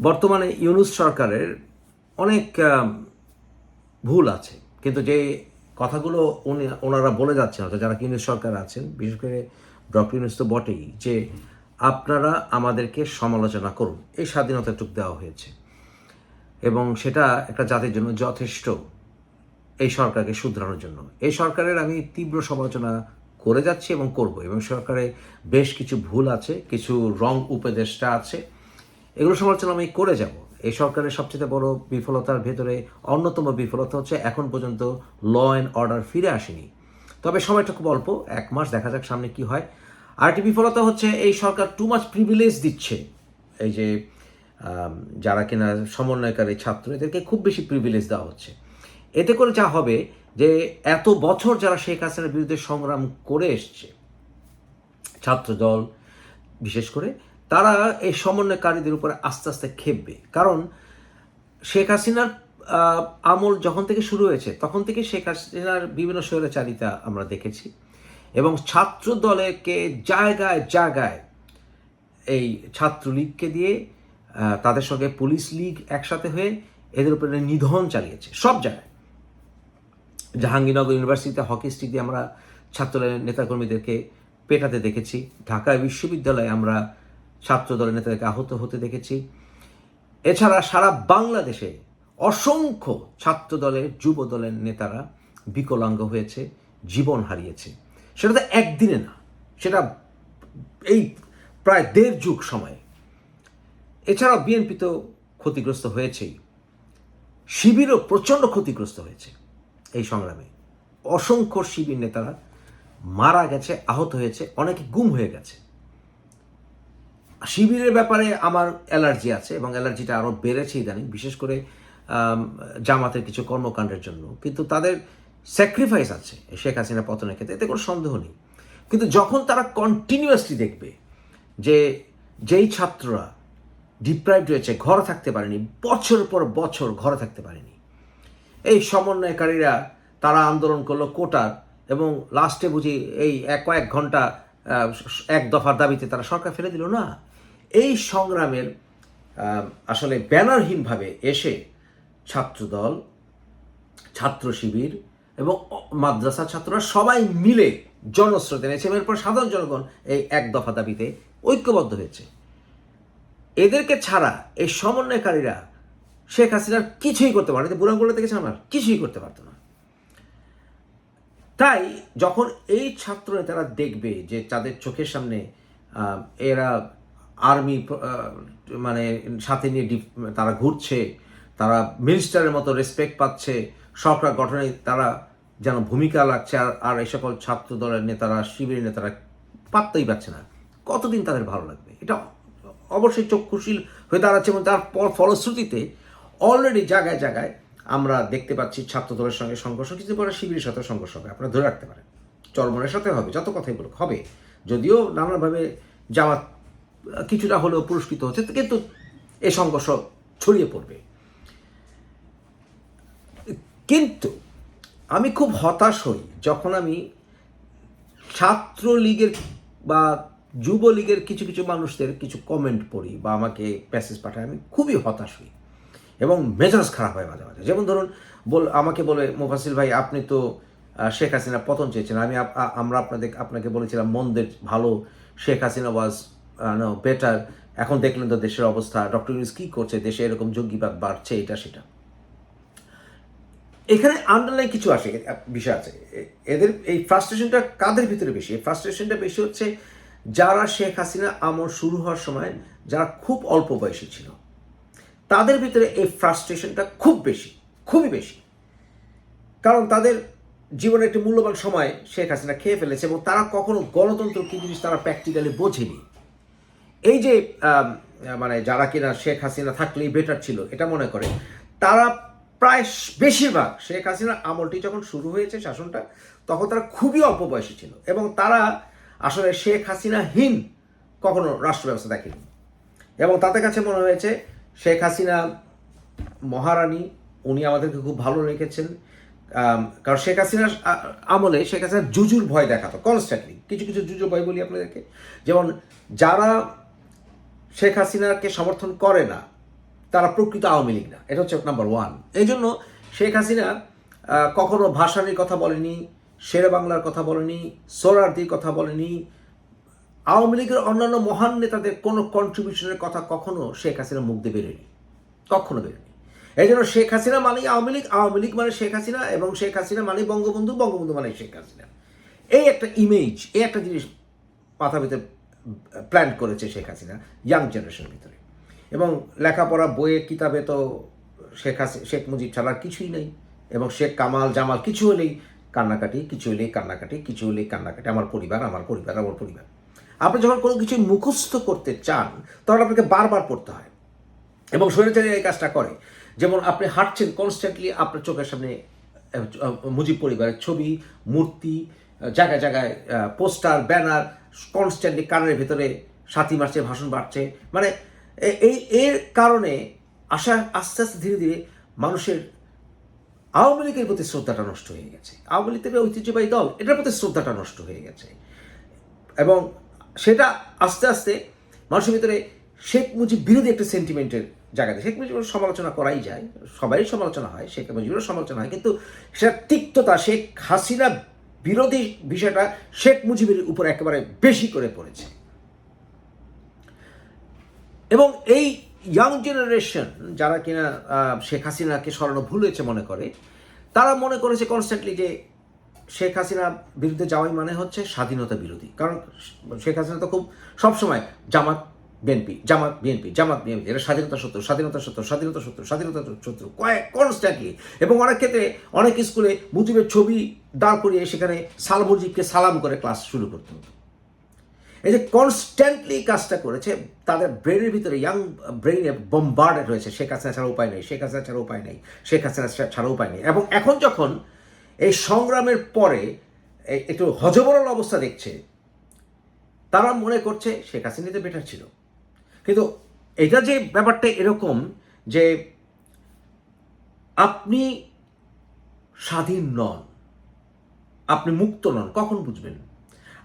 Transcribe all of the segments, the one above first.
বর্তমানে ইউনুস সরকারের অনেক ভুল আছে। কিন্তু যে কথাগুলো উনি, ওনারা বলে যাচ্ছেন অর্থাৎ যারা ইউনুস সরকার আছেন, বিশেষ করে ডক্টর ইউনুস তো বটেই, যে আপনারা আমাদেরকে সমালোচনা করুন। এই স্বাধীনতাটুক দেওয়া হয়েছে। এবং সেটা একটা জাতির জন্য যথেষ্ট এই সরকারকে শুধরানোর জন্য। এই সরকারের আমি তীব্র সমালোচনা করে যাচ্ছি এবং করব। এবং সরকারে বেশ কিছু ভুল আছে, কিছু রং উপদেষ্টা আছে এগুলো সমালোচনা আমি করে যাব। এই সরকারের সবচেয়ে বড় বিফলতার ভেতরে অন্যতম বিফলতা হচ্ছে এখন পর্যন্ত ল অ্যান্ড অর্ডার ফিরে আসেনি। তবে সময়টা খুব অল্প, এক মাস, দেখা যাক সামনে কি হয়। আরেকটি বিফলতা হচ্ছে এই সরকার টু মাচ প্রিভিলেজ দিচ্ছে। এই যে যারা কিনা সমন্বয়কারী ছাত্র, এদেরকে খুব বেশি প্রিভিলেজ দেওয়া হচ্ছে। এতে করে যা হবে যে এত বছর যারা শেখ হাসিনার বিরুদ্ধে সংগ্রাম করে এসছে, ছাত্রদল, বিশেষ করে তারা এই সমন্বয়কারীদের উপরে আস্তে আস্তে খেপবে। কারণ শেখ হাসিনার আমল যখন থেকে শুরু হয়েছে, তখন থেকে শেখ হাসিনার বিভিন্ন স্বৈরাচারিতা আমরা দেখেছি। এবং ছাত্র দলেকে জায়গায় জায়গায় এই ছাত্রলীগকে দিয়ে তাদের সঙ্গে পুলিশ লীগ একসাথে হয়ে এদের উপরে নিধন চালিয়েছে, সব জায়গায়। জাহাঙ্গীরনগর ইউনিভার্সিটিতে হকি স্টিক দিয়ে আমরা ছাত্রদলের নেতাকর্মীদেরকে পেটাতে দেখেছি। ঢাকা বিশ্ববিদ্যালয়ে আমরা ছাত্র দলের নেতাদেরকে আহত হতে দেখেছি। এছাড়া সারা বাংলাদেশে অসংখ্য ছাত্র দলের যুব দলের নেতারা বিকলাঙ্গ হয়েছে, জীবন হারিয়েছে। সেটা তো একদিনে না, সেটা এই প্রায় দেড় যুগ সময়ে। এছাড়াও বিএনপি তো ক্ষতিগ্রস্ত হয়েছেই। শিবিরও প্রচণ্ড ক্ষতিগ্রস্ত হয়েছে এই সংগ্রামে। অসংখ্য শিবির নেতারা মারা গেছে, আহত হয়েছে, অনেকে গুম হয়ে গেছে। শিবিরের ব্যাপারে আমার অ্যালার্জি আছে এবং অ্যালার্জিটা আরও বেড়েছে ইদানিং, বিশেষ করে জামাতের কিছু কর্মকাণ্ডের জন্য। কিন্তু তাদের স্যাক্রিফাইস আছে শেখ হাসিনা পতনের ক্ষেত্রে, এতে কোনো সন্দেহ নেই। কিন্তু যখন তারা কন্টিনিউয়াসলি দেখবে যে যেই ছাত্ররা ডিপ্রাইভড হয়েছে, ঘরে থাকতে পারেনি, বছর পর বছর ঘরে থাকতে পারেনি, এই সমন্বয়কারীরা তারা আন্দোলন করল কোটার এবং লাস্টে বুঝি এই এক কয়েক ঘণ্টা এক দফার দাবিতে তারা সরকার ফেলে দিল। না এই সংগ্রামের আসলে ব্যানারহীনভাবে এসে ছাত্রদল, ছাত্র শিবির এবং মাদ্রাসা ছাত্ররা সবাই মিলে জনস্রোতে এবং এরপর সাধারণ জনগণ এই এক দফা দাবিতে ঐক্যবদ্ধ হয়েছে। এদেরকে ছাড়া এই সমন্বয়কারীরা শেখ হাসিনার কিছুই করতে পারে বুড়াঙ্গুলো দেখেছেন আমার কিছুই করতে পারতো না। তাই যখন এই ছাত্র নেতারা দেখবে যে তাদের চোখের সামনে এরা আর্মি মানে সাথে নিয়ে তারা ঘুরছে, তারা মিনিস্টারের মতো রেসপেক্ট পাচ্ছে, সরকার গঠনে তারা যেন ভূমিকা লাগছে আর আর এই সকল ছাত্র দলের নেতারা, শিবিরের নেতারা পাত্তাই পাচ্ছে না। কতদিন তাদের ভালো লাগবে? এটা অবশ্যই চক্ষুশীল হয়ে দাঁড়াচ্ছে এবং তার পর ফলশ্রুতিতে অলরেডি জায়গায় জায়গায় আমরা দেখতে পাচ্ছি ছাত্র দলের সঙ্গে সংঘর্ষ কিছু পরে শিবিরের সাথে সংঘর্ষ হবে, আপনারা ধরে রাখতে পারেন। চরমনের সাথে হবে, যত কথাই বলুক, হবে। যদিও নানাভাবে জামাত কিছুটা হলেও পুরস্কৃত হচ্ছে, কিন্তু এ সংঘর্ষ ছড়িয়ে পড়বে। কিন্তু আমি খুব হতাশ হই যখন আমি ছাত্রলীগের বা যুবলীগের কিছু কিছু মানুষদের কিছু কমেন্ট পড়ি বা আমাকে প্যাসেজ পাঠায়, আমি খুবই হতাশ হই এবং মেজাজ খারাপ হয় মাঝে মাঝে। যেমন ধরুন, বল আমাকে বলে, মোফাসিল ভাই, আপনি তো শেখ হাসিনা পতন চেয়েছেন। আমি আমরা আপনাদের আপনাকে বলেছিলাম, মন্দের ভালো শেখ হাসিনা ওয়াজ বেটার এখন দেখলেন তো দেশের অবস্থা। ডক্টর ইউনিস কী করছে? দেশে এরকম জঙ্গিবাদ বাড়ছে, এটা সেটা। এখানে আন্ডারলাইন কিছু আসে, বিষয় আছে। এদের এই ফ্রাস্ট্রেশনটা কাদের ভিতরে বেশি? এই ফ্রাস্ট্রেশনটা বেশি হচ্ছে যারা শেখ হাসিনা আমল শুরু হওয়ার সময় যারা খুব অল্প বয়সী ছিল, তাদের ভিতরে এই ফ্রাস্ট্রেশনটা খুব বেশি, খুবই বেশি। কারণ তাদের জীবনে একটি মূল্যবান সময় শেখ হাসিনা খেয়ে ফেলেছে এবং তারা কখনো গণতন্ত্র কি জিনিস তারা প্র্যাকটিক্যালি বোঝেনি। এই যে মানে যারা কিনা শেখ হাসিনা থাকলেই বেটার ছিল, এটা মনে করে। তারা প্রায় বেশিরভাগ শেখ হাসিনার আমলটি যখন শুরু হয়েছে শাসনটা, তখন তারা খুবই অল্প বয়সী ছিল এবং তারা আসলে শেখ হাসিনাহীন কখনো রাষ্ট্র ব্যবস্থা দেখেনি। এবং তাদের কাছে মনে হয়েছে, শেখ হাসিনা মহারানী, উনি আমাদেরকে খুব ভালো রেখেছেন। কারণ শেখ হাসিনার আমলে শেখ হাসিনার জুজুর ভয় দেখাতো কনস্ট্যান্টলি কিছু কিছু জুজুর ভয় বলি আপনাদেরকে। যেমন যারা শেখ হাসিনাকে সমর্থন করে না, তারা প্রকৃত আওয়ামী লীগ না। এটা হচ্ছে নাম্বার ওয়ান এই জন্য শেখ হাসিনা কখনো ভাষানির কথা বলেনি, শেরে বাংলার কথা বলেনি সোরারদির কথা বলেনি। আওয়ামী লীগের অন্যান্য মহান নেতাদের কোনো কন্ট্রিবিউশনের কথা কখনো শেখ হাসিনা মুখ দিয়ে বেরোয়নি। কখনো বেরোয়নি। এই জন্য শেখ হাসিনা মানেই আওয়ামী লীগ আওয়ামী লীগ মানে শেখ হাসিনা এবং শেখ হাসিনা মানে বঙ্গবন্ধু বঙ্গবন্ধু মানে শেখ হাসিনা। এই একটা ইমেজ এই একটা জিনিস মাথা ভিতরে প্ল্যান করেছে শেখ হাসিনা ইয়াং জেনারেশনের ভিতরে। এবং লেখাপড়া, বইয়ে, কিতাবে তো শেখ হাসি, শেখ মুজিব ছাড়া আর কিছুই নেই। এবং শেখ কামাল, জামাল কিছু হলেই কান্নাকাটি, কিছু হলেই কান্নাকাটি, কিছু হলেই কান্নাকাটি। আমার পরিবার আমার পরিবার আমার পরিবার। আপনি যখন কোনো কিছু মুখস্থ করতে চান, তখন আপনাকে বারবার পড়তে হয়। এবং স্বৈরাচারী এই কাজটা করে। যেমন আপনি হাঁটছেন কনস্ট্যান্টলি আপনার চোখের সামনে মুজিব পরিবারের ছবি, মূর্তি জায়গায় জায়গায় পোস্টার, ব্যানার কনস্ট্যান্টলি কানের ভিতরে সাতই মার্চে ভাষণ বাড়ছে। মানে এই, এর কারণে আশা, আস্তে আস্তে ধীরে ধীরে মানুষের আওয়ামী লীগের প্রতি শ্রদ্ধাটা নষ্ট হয়ে গেছে। আওয়ামী লীগ থেকে ঐতিহ্যবাহী দল, এটার প্রতি শ্রদ্ধাটা নষ্ট হয়ে গেছে। এবং সেটা আস্তে আস্তে মানুষের ভিতরে শেখ মুজিব বিরোধী একটা সেন্টিমেন্টের জায়গাতে, শেখ মুজিবের সমালোচনা করাই যায়, সবারই সমালোচনা হয়, শেখ মুজিবেরও সমালোচনা হয়, কিন্তু সেটা তিক্ততা, শেখ হাসিনা বিরোধী বিষয়টা শেখ মুজিবের উপর একেবারে বেশি করে পড়েছে। এবং এই ইয়াং জেনারেশন যারা কিনা শেখ হাসিনাকে সরানো ভুল হয়েছে মনে করে, তারা মনে করেছে কনস্ট্যান্টলি যে শেখ হাসিনা বিরুদ্ধে যাওয়াই মানে হচ্ছে স্বাধীনতা বিরোধী। কারণ শেখ হাসিনা তো খুব সবসময় Jamaat BNP, Jamaat BNP Jamaat BNP এটা স্বাধীনতা শত্রু স্বাধীনতা শত্রু স্বাধীনতা শত্রু স্বাধীনতা শত্রু, কয়েক কনস্ট্যান্টলি এবং অনেক ক্ষেত্রে অনেক স্কুলে মুজিবের ছবি দাঁড় করিয়ে সেখানে সাল মুজিবকে সালাম করে ক্লাস শুরু করতে হতো। এই যে কনস্ট্যান্টলি কাজটা করেছে, তাদের ব্রেনের ভিতরে ইয়াং ব্রেইনে বম্বার্ডেড হয়েছে, শেখ হাসিনা ছাড়া উপায় নেই, শেখ হাসিনা ছাড়া উপায় নেই, শেখ হাসিনা ছাড়া উপায় নেই। এবং এখন যখন এই সংগ্রামের পরে একটু হজবরল অবস্থা দেখছে, তারা মনে করছে শেখ হাসিনাতে বেটার ছিল। কিন্তু এটা যে ব্যাপারটা এরকম যে আপনি স্বাধীন নন, আপনি মুক্ত নন, কখন বুঝবেন?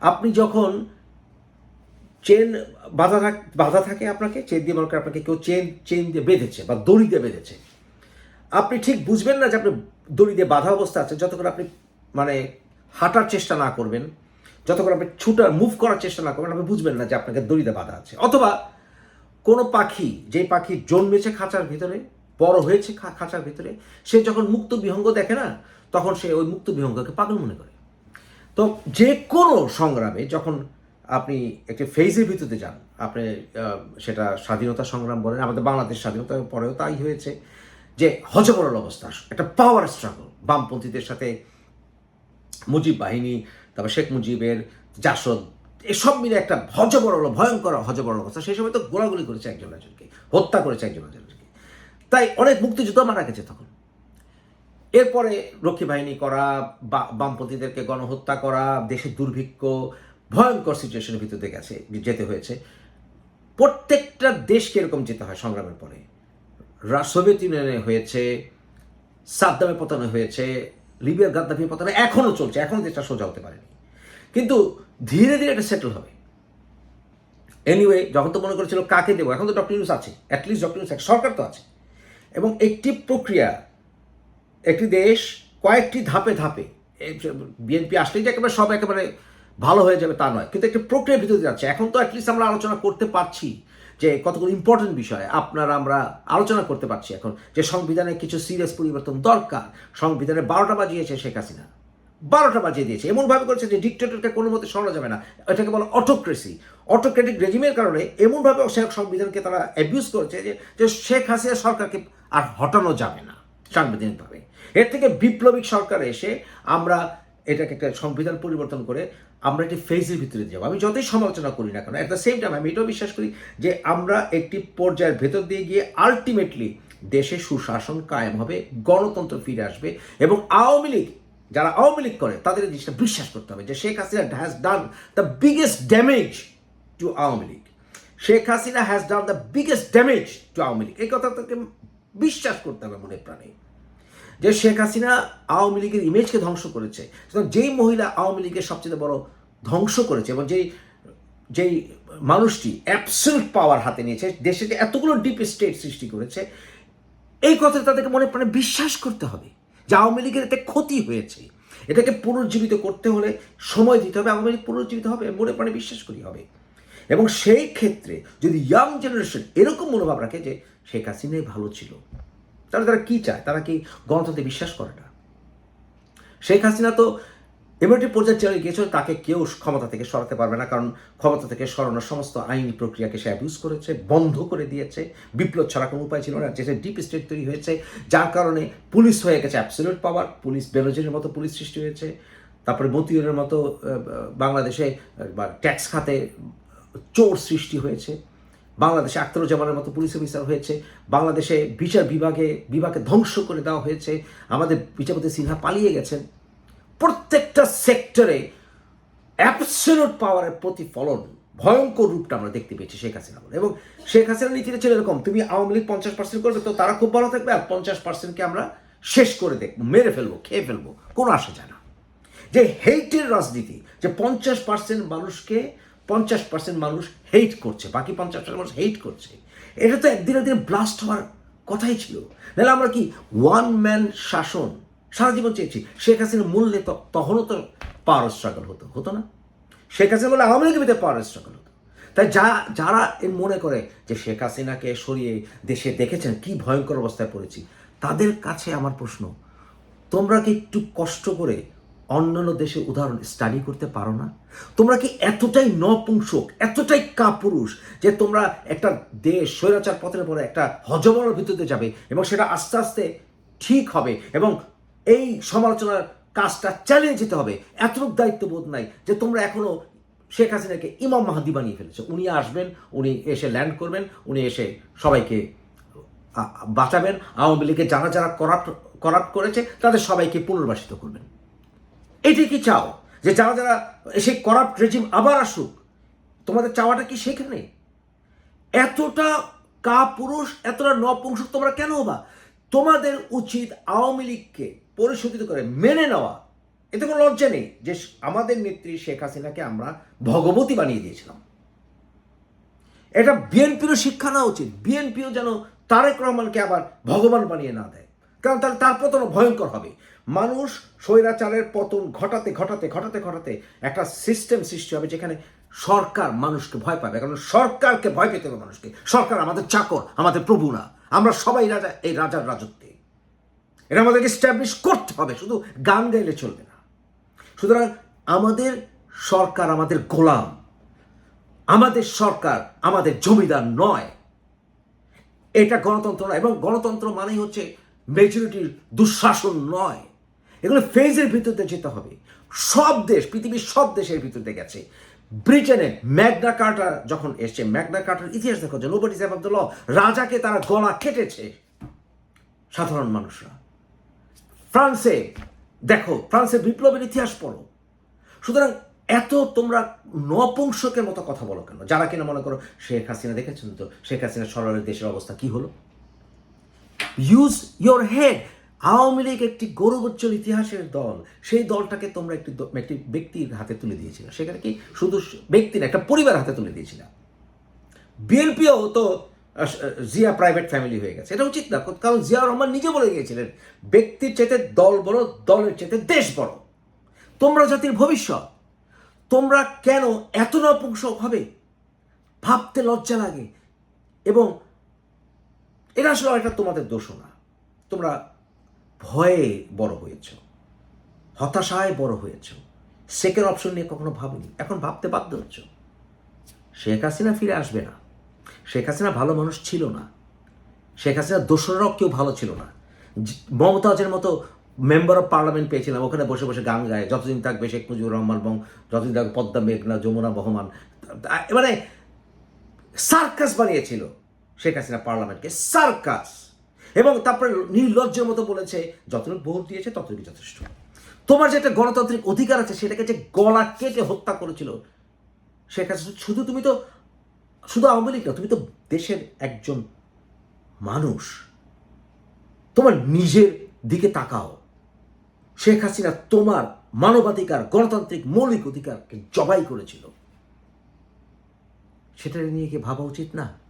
আপনি যখন চেন বাধা থাক, বাধা থাকে আপনাকে, চেন দিয়ে মনে আপনাকে কেউ চেন চেন দিয়ে বেঁধেছে বা দড়ি দিয়ে বেঁধেছে। আপনি ঠিক বুঝবেন না যে আপনি দড়ি দিয়ে বাধা অবস্থা আছে যতক্ষণ আপনি মানে হাঁটার চেষ্টা না করবেন, যতক্ষণ আপনি ছুটার মুভ করার চেষ্টা না করবেন, আপনি বুঝবেন না যে আপনাকে দড়িতে বাধা আছে। অথবা কোনো পাখি, যে পাখি জন্মেছে খাঁচার ভিতরে, বড় হয়েছে খাঁচার ভিতরে, সে যখন মুক্ত বিহঙ্গ দেখে না, তখন সে ওই মুক্ত বিহঙ্গকে পাগল মনে করে। তো যে কোনো সংগ্রামে যখন আপনি একটি ফেজের ভিতরে যান, আপনি সেটা স্বাধীনতা সংগ্রাম বলেন, আমাদের বাংলাদেশ স্বাধীনতার পরেও তাই হয়েছে, যে হজবরল অবস্থা, একটা পাওয়ার স্ট্রাগল বামপন্থীদের সাথে মুজিব বাহিনী, তারপর শেখ মুজিবের জাসদ এসব মিলে একটা হজবরল ভয়ঙ্কর হজবরল অবস্থা সেই সময় তো গোলাগুলি করেছে একজন একজনকে হত্যা করেছে একজন একজনকে তাই অনেক মুক্তিযুদ্ধ মারা গেছে তখন। এরপরে রক্ষী বাহিনী করা বামপন্থীদেরকে গণহত্যা করা দেশের দুর্ভিক্ষ, ভয়ঙ্কর সিচুয়েশনের ভিতরে গেছে, যেতে হয়েছে। প্রত্যেকটা দেশকে এরকম যেতে হয় সংগ্রামের পরে। সোভিয়েত ইউনিয়নে হয়েছে সাদ্দামের পতনে হয়েছে, লিবিয়ার গাদ্দাফির পতনে এখনও চলছে এখনও দেশটা সোজা হতে পারেনি। কিন্তু ধীরে ধীরে এটা সেটেল হবে। এনিওয়ে যখন তো মনে করেছিল কাকে দেবো, এখন তো ডক্টর ইউনুস আছে অ্যাটলিস্ট ডক্টর ইউনুস সরকার তো আছে। এবং একটি প্রক্রিয়া, একটি দেশ কয়েকটি ধাপে ধাপে বিএনপি আসলেই যে একেবারে সব একেবারে ভালো হয়ে যাবে তা নয়, কিন্তু একটি প্রক্রিয়ার ভিতরে যাচ্ছে। এখন তো অ্যাটলিস্ট আমরা আলোচনা করতে পারছি যে কতগুলো ইম্পর্টেন্ট বিষয় আপনার, আমরা আলোচনা করতে পারছি এখন, যে সংবিধানে কিছু সিরিয়াস পরিবর্তন দরকার। সংবিধানে বারোটা বাজিয়েছে শেখ হাসিনা। বারোটা বাজিয়ে দিয়েছে। এমনভাবে করেছে যে ডিক্টেটরকে কোনো মতে সরানো যাবে না। এটাকে বলা অটোক্রেসি অটোক্রেটিক রেজিমের কারণে এমনভাবে সংবিধানকে তারা অ্যাবিউজ করেছে যে যে শেখ হাসিনা সরকারকে আর হটানো যাবে না সাংবিধানিকভাবে। এর থেকে বিপ্লবিক সরকার এসে আমরা এটাকে একটা সংবিধান পরিবর্তন করে আমরা একটি ফেজের ভিতরে যাব। আমি যতই সমালোচনা করি না কেন অ্যাট দ্য সেম টাইম আমি এটাও বিশ্বাস করি যে আমরা একটি পর্যায়ের ভেতর দিয়ে গিয়ে আলটিমেটলি দেশে সুশাসন কায়েম হবে, গণতন্ত্র ফিরে আসবে এবং আওয়ামী লীগ যারা আওয়ামী লীগ করে, তাদের এই জিনিসটা বিশ্বাস করতে হবে যে Sheikh Hasina has done the biggest damage to Awami League. Sheikh Hasina has done the biggest damage to Awami League. এই কথা তাকে বিশ্বাস করতে হবে মনে প্রাণে। যে শেখ হাসিনা আওয়ামী লীগের ইমেজকে ধ্বংস করেছে, সুতরাং যেই মহিলা আওয়ামী লীগের সবচেয়ে বড় ধ্বংস করেছে এবং যেই যেই মানুষটি অ্যাবসেন্ট পাওয়ার হাতে নিয়েছে, দেশে যে এতগুলো ডিপ স্টেট সৃষ্টি করেছে, এই কথা তাদেরকে মনে প্রাণে বিশ্বাস করতে হবে। আওয়ামী লীগের এতে ক্ষতি হয়েছে। এটাকে পুনর্জীবিত করতে হলে সময় দিতে হবে, আওয়ামী লীগ পুনর্জীবিত হবে মনে প্রাণে বিশ্বাস করি হবে। এবং সেই ক্ষেত্রে যদি ইয়াং জেনারেশন এরকম মনোভাব রাখে যে শেখ হাসিনাই ভালো ছিল, তাহলে তারা কি চায়? তারা কি গণতন্ত্রে বিশ্বাস করে না? শেখ হাসিনা তো একটি পর্যায়ে চলে গিয়েছিল তাকে কেউ ক্ষমতা থেকে সরাতে পারবে না, কারণ ক্ষমতা থেকে সরানোর সমস্ত আইনি প্রক্রিয়াকে সে অ্যাবিউজ করেছে, বন্ধ করে দিয়েছে, বিপ্লব ছাড়া কোনো উপায় ছিল না যেটা ডিপ স্টেট তৈরি হয়েছে, যার কারণে পুলিশ হয়ে গেছে অ্যাবসলিউট পাওয়ার পুলিশ বেনজিরের মতো পুলিশ সৃষ্টি হয়েছে, তারপরে মতিউরের মতো বাংলাদেশে, বা ট্যাক্স খাতে চোর সৃষ্টি হয়েছে, বাংলাদেশে আখতারুজ্জামানের মতো পুলিশ অফিসার হয়েছে, বাংলাদেশে বিচার বিভাগে বিভাগে ধ্বংস করে দেওয়া হয়েছে, আমাদের বিচারপতি সিনহা পালিয়ে গেছেন। প্রত্যেকটা সেক্টরে অ্যাবসলিউট পাওয়ারের প্রতিফলন ভয়ঙ্কর রূপটা আমরা দেখতে পেয়েছি শেখ হাসিনা এবং শেখ হাসিনা নীতিটা ছিল এরকম, তুমি আওয়ামী লীগ পঞ্চাশ পার্সেন্ট করবে তো তারা খুব ভালো থাকবে, আর পঞ্চাশ পার্সেন্টকে আমরা শেষ করে দেখব, মেরে ফেলব, খেয়ে ফেলব, কোনো আসে যায় না। যে হেইটের রাজনীতি, যে পঞ্চাশ পার্সেন্ট মানুষকে পঞ্চাশ পার্সেন্ট মানুষ হেইট করছে, বাকি পঞ্চাশ পার্সেন্ট মানুষ হেইট করছে, এটা তো একদিন একদিন ব্লাস্ট হওয়ার কথাই ছিল। নাহলে আমরা কি ওয়ান ম্যান শাসন সারা জীবন চেয়েছি। শেখ হাসিনার মূল্যে তখনও তো পাওয়ার স্ট্রাগল হতো। হতো না। শেখ হাসিনা বলে আওয়ামী লীগের ভিতরে পাওয়ার স্ট্রাগল হতো। তাই যা, যারা মনে করে যে শেখ হাসিনাকে সরিয়ে দেশে দেখেছেন, কি ভয়ঙ্কর অবস্থায় পড়েছি, তাদের কাছে আমার প্রশ্ন, তোমরা কি একটু কষ্ট করে অন্যান্য দেশের উদাহরণ স্টাডি করতে পারো না? তোমরা কি এতটাই নপুংসক, এতটাই কাপুরুষ যে তোমরা একটা দেশ স্বৈরাচার পথের পরে একটা হজমরার ভিতরে যাবে এবং সেটা আস্তে আস্তে ঠিক হবে এবং এই সমালোচনার কাজটা চ্যালেঞ্জ যেতে হবে। এতটুকু দায়িত্ববোধ নাই যে তোমরা এখনও শেখ হাসিনাকে ইমাম মাহাদি বানিয়ে ফেলেছো। উনি আসবেন, উনি এসে ল্যান্ড করবেন, উনি এসে সবাইকে বাঁচাবেন। আওয়ামী লীগের যারা যারা করাপ্ট করাপ্ট করেছে, তাদের সবাইকে পুনর্বাসিত করবেন। এটাই কি চাও? যে যারা যারা সেই করাপ্ট রেজিম আবার আসুক, তোমাদের চাওয়াটা কি সেখানে? এতটা কা পুরুষ এতটা নপুংসক তোমরা কেন হবা তোমাদের উচিত আওয়ামী লীগকে পরিশোধিত করে মেনে নেওয়া, এতে কোনো লজ্জা নেই। যে আমাদের নেত্রী শেখ হাসিনাকে আমরা ভগবতী বানিয়ে দিয়েছিলাম। এটা বিএনপিরও শিক্ষা নেওয়া উচিত। বিএনপিও যেন তারেক রহমানকে আবার ভগবান বানিয়ে না দেয়। কারণ তাহলে তার পতন ভয়ঙ্কর হবে। মানুষ স্বৈরাচারের পতন ঘটাতে ঘটাতে ঘটাতে ঘটাতে একটা সিস্টেম সৃষ্টি হবে যেখানে সরকার মানুষকে ভয় পাবে। কারণ সরকারকে ভয় পেতে হবে মানুষকে। সরকার আমাদের চাকর, আমাদের প্রভু না। আমরা সবাই রাজা, এই রাজার রাজত্বে। এটা আমাদেরকে স্ট্যাবলিশ করতে হবে, শুধু গান গাইলে চলবে না। সুতরাং আমাদের সরকার আমাদের গোলাম, আমাদের সরকার আমাদের জমিদার নয়। এটা গণতন্ত্র নয়, এবং গণতন্ত্র মানেই হচ্ছে মেজরিটির দুঃশাসন নয়। এগুলো ফেজের ভিতরে যেতে হবে। সব দেশ, পৃথিবীর সব দেশের ভিতরে গেছে। ব্রিটেনে ম্যাগনা কার্টার যখন এসছে, ম্যাগনা কার্টার ইতিহাস দেখো যে নোবডি সাহেব আব্দুল্লাহ রাজাকে তারা গলা কেটেছে, সাধারণ মানুষরা। ফ্রান্সে, দেখো ফ্রান্সের বিপ্লবের ইতিহাস পড়ো। সুতরাং এত তোমরা নপুংসকের মতো কথা বলো কেন? যারা কিনা মনে করো, শেখ হাসিনা দেখেছেন তো, শেখ হাসিনা সরলের দেশের অবস্থা কি হলো? Use your head Awami League একটি গৌরবোজ্জ্বল ইতিহাসের দল। সেই দলটাকে তোমরা একটি একটি ব্যক্তির হাতে তুলে দিয়েছিল। সেখানে কি? শুধু ব্যক্তির একটা পরিবার হাতে তুলে দিয়েছিল। বিএনপিও তো জিয়া প্রাইভেট ফ্যামিলি হয়ে গেছে। এটা উচিত না, কারণ জিয়া রহমান নিজে বলে গিয়েছিলেন, ব্যক্তির চেতে দল বড়, দলের চেতে দেশ বড়। তোমরা জাতির ভবিষ্যৎ, তোমরা কেন এত নপুংসক হবে? ভাবতে লজ্জা লাগে। এবং এটা আসলে একটা তোমাদের দোষ না। তোমরা ভয়ে বড় হয়েছ, হতাশায় বড় হয়েছ। সেকেন্ড অপশন নিয়ে কখনো ভাবনি, এখন ভাবতে বাধ্য হচ্ছ। শেখ হাসিনা ফিরে আসবে না। শেখ হাসিনা ভালো মানুষ ছিল না। শেখ হাসিনা দোসরাও কেউ ভালো ছিল না। মমতাজের মতো মেম্বার অফ পার্লামেন্ট পেয়েছিলাম। ওখানে বসে বসে গান গায়, যতদিন থাকবে শেখ মুজিবুর রহমান এবং যতদিন থাকবে পদ্মা মেঘনা, যমুনা বহমান। মানে সার্কাস বানিয়েছিল শেখ হাসিনা পার্লামেন্টকে সার্কাস এবং তারপরে নির্লজ্জের মতো বলেছে, যতটুকু ভোট দিয়েছে ততটুকু যথেষ্ট। তোমার যে একটা গণতান্ত্রিক অধিকার আছে, সেটাকে যে গলা কেটে হত্যা করেছিল, শেখ হাসিনা, শুধু তুমি তো শুধু আওয়ামী লীগ না, তুমি তো দেশের একজন মানুষ। তোমার নিজের দিকে তাকাও। শেখ হাসিনা তোমার মানবাধিকার, গণতান্ত্রিক, মৌলিক অধিকারকে জবাই করেছিল। সেটা নিয়ে কি ভাবা উচিত না?